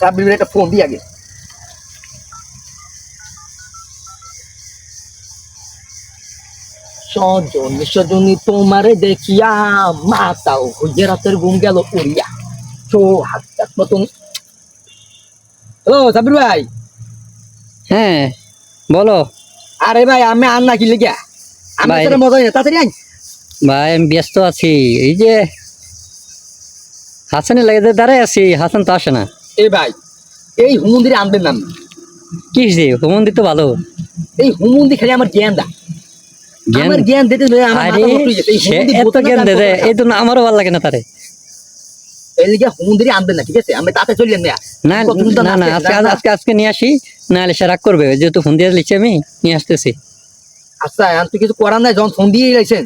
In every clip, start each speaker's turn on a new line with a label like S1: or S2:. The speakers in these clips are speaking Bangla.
S1: সাব্বির একটা ফোন আগে তোমারে দেখিয়া মাতাও হইয়ে রাতের ঘুম গেল উড়িয়া হাত মতন হ্যালো ভাই
S2: হ্যাঁ বলো
S1: আরে ভাই আমি আর না কি লেগে
S2: ভাই।
S1: মজা নিয়ে তাড়াতাড়ি আই
S2: ভাই আমি ব্যস্ত আছি এই যে হাসানের লাগে দাঁড়াই আছি হাসান তো আসে না
S1: এই ভাই এই হুমন্দিরে আনবেন না।
S2: কি তো ভালো।
S1: এই হুমন্দি খালি আমার জ্ঞান দা আমার জ্ঞান দিতে
S2: এত জ্ঞান দে দে এই জন্য আমারও ভালো লাগে না তারে।
S1: এই লিগে হুমন্দিরে আনবেন না ঠিক আছে? আমি তাতে চললেন না
S2: না না না আজকে। আজকে আজকে নিয়ে আসি নাহলে সে রাগ করবে। যেহেতু ফোন দিয়ে লিখছি আমি নিয়ে আসতেছি।
S1: আচ্ছা এখন তো কিছু করার নাই যখন ফোন দিয়ে গেছেন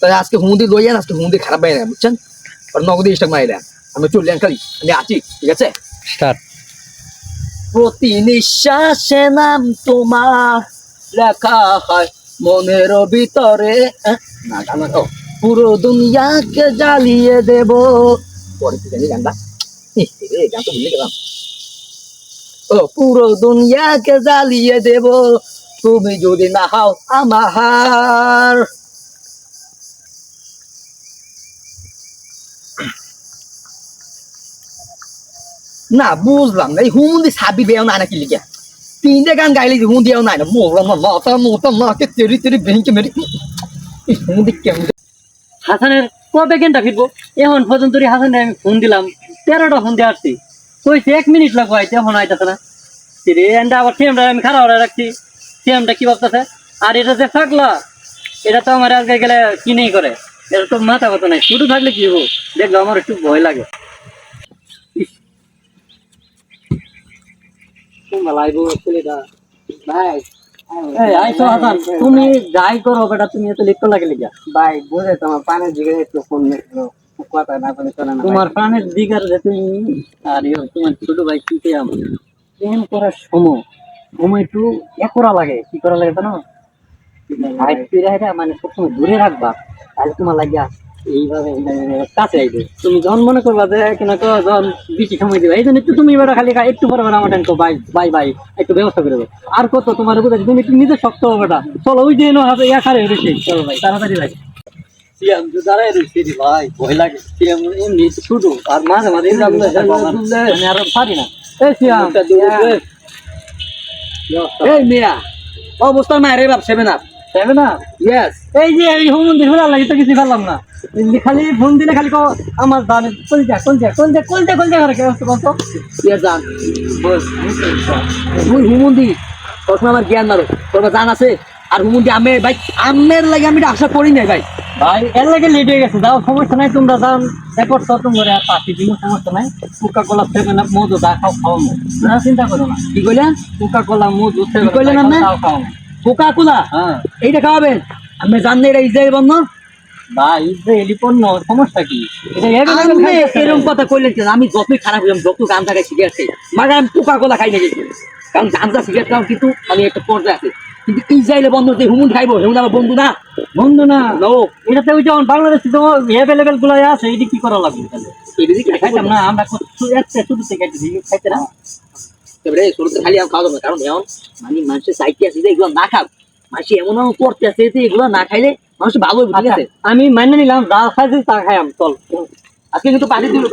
S1: তাহলে আজকে হুমন্দি লইয়েন আজকে হুমন্দি খারাপ বুঝছেন? নগদ স্টক আমি চললেন খালি আমি আছি ঠিক আছে?
S2: স্টার্ট।
S1: প্রতি নিঃশ্বাসে নাম তোমার লেখা হয় মনের ভিতরে। পুরো দুনিয়াকে জ্বালিয়ে দেব। ও, পুরো দুনিয়াকে জ্বালিয়ে দেব। তুমি যদি না হও আমার। না, বুঝলাম না। এই হুমুন্দি সাবি বেও না নাকি লিখে তিনটে গান গাইলে হুমুন্দিও নাই না? মোলা মা মাতা মোতা মাকে তেরি তেরি ভেঙে মেরি হুমুন্দি কেমন?
S2: হাসানের কবে গেনটা ফিরবো? এখন পর্যন্ত হাসান আমি ফোন দিলাম। তেরোটা ফোন দিয়ে আসছি। কইছে, এক মিনিট লাগবো আইতে, এখন আইতাছে না। রে এন্ডা আবার সিএমটা আমি খারাপ রাখছি। সিএমটা কি ভাবতেছে? আর এটা যে থাকলা এটা তো আমার আজকে গেলে কিনেই করে। এটা তো মাথা কথা নাই। শুধু থাকলে কি হব? দেখল আমার একটু ভয় লাগে এই, আইসো হাসান, তুমি যাই করো বেটা তুমি এত লিপ্ত লাগে লিখা
S3: ভাই বুঝে তোমার পানের দিকে একটু ফোন কথা না বলে চলে না
S2: তোমার প্রাণের দিগার যে তুমি আর ইয়ো, তোমার ছোট ভাই কি আমার। প্রেম করার সময় সময় একটু এ করা লাগে কি করা লাগে জানো? মানে সবসময় দূরে রাখবা তাহলে তোমার লাগিয়া এইভাবে কাছে আইবে। তুমি যখন মনে করবা যে কিনা তো যখন বেশি সময় দিবা এই জন্য তুমি এবার খালি একটু পরে পরে আমার টানকো বাই বাই বাই একটু ব্যবস্থা করে দেবো আর কত তোমার বুঝাচ্ছি তুমি একটু নিজে শক্ত হবে বেটা। চলো ওই ইয়া খারে রয়েছে চলো ভাই তাড়াতাড়ি ভাই। দাঁড়ায় রয়েছে ভাই ভয় লাগে। এমনি শুধু আর মাঝে মাঝে আমি আমি পারি না। এই সিয়াম
S1: এই মিয়া অবস্থা মায়ের বাপ সেভেন
S2: যাবে না?
S1: ইয়েস
S2: এই যে এই হোম মন্দির হলো লাগে তো কিছু পারলাম না। খালি ফোন দিলে খালি আমার দানে কোন যা কোন যা কোন যা কোন যা কোন যা করে কেউ কত
S1: ইয়ে জান? তুই হুমুন্দি সবসময় আমার জ্ঞান মারো। তোর জান আছে? আর হুমুন্দি আমি ভাই আমের লাগে আমি আশা করি নাই ভাই।
S2: ভাই এর লাগে লেট হয়ে গেছে যাও সমস্যা নাই তোমরা যাও একর তো তোমরা আর পাঁচটি দিন সমস্যা নাই। কোকা কোলা সেভেন আপ মধু দা খাও খাও। না চিন্তা করো না।
S1: কি কইলেন
S2: কোকা কোলা মধু সেভেন
S1: কইলেন আপনি?
S2: খাও খাও।
S1: কোকা কোলা
S2: হ্যাঁ
S1: এইটা খাওয়াবেন আমি জানি এটা ইসরায়েল বন্ধ
S2: ভাই ইসরায়েলি পণ্য সমস্যা কি
S1: আমি এরকম কথা কইলেন আমি যতই খারাপ হইলাম যত গাঞ্জা খাই সিগারেট খাই মাঝে আমি কোকা কোলা খাই না গেছি কারণ গাঞ্জা সিগারেট খাও কিন্তু মানে একটা পর্যায়ে আছে কিন্তু ইসরায়েলে বন্ধ যে হুমুন খাইবো হুমুন আমার বন্ধু না
S2: বন্ধু না
S1: নো
S2: এটাতে ওই যেমন বাংলাদেশে তো অ্যাভেলেবেলগুলো আছে এটি কি করা লাগবে তাহলে খাইতাম না আমরা শুধু থেকে খাইতে না
S1: এবারে শুরুতে খালি আমি খাওয়া কারণ মানে মানুষের আছে যে এগুলো না খাব মানুষ এমন এমন করতে আছে যে এগুলো না খাইলে মানুষ ভালো আছে
S2: আমি মানে নিলাম, যা খাইছি তা খাইলাম চল।
S1: আজকে কিন্তু পানি দিল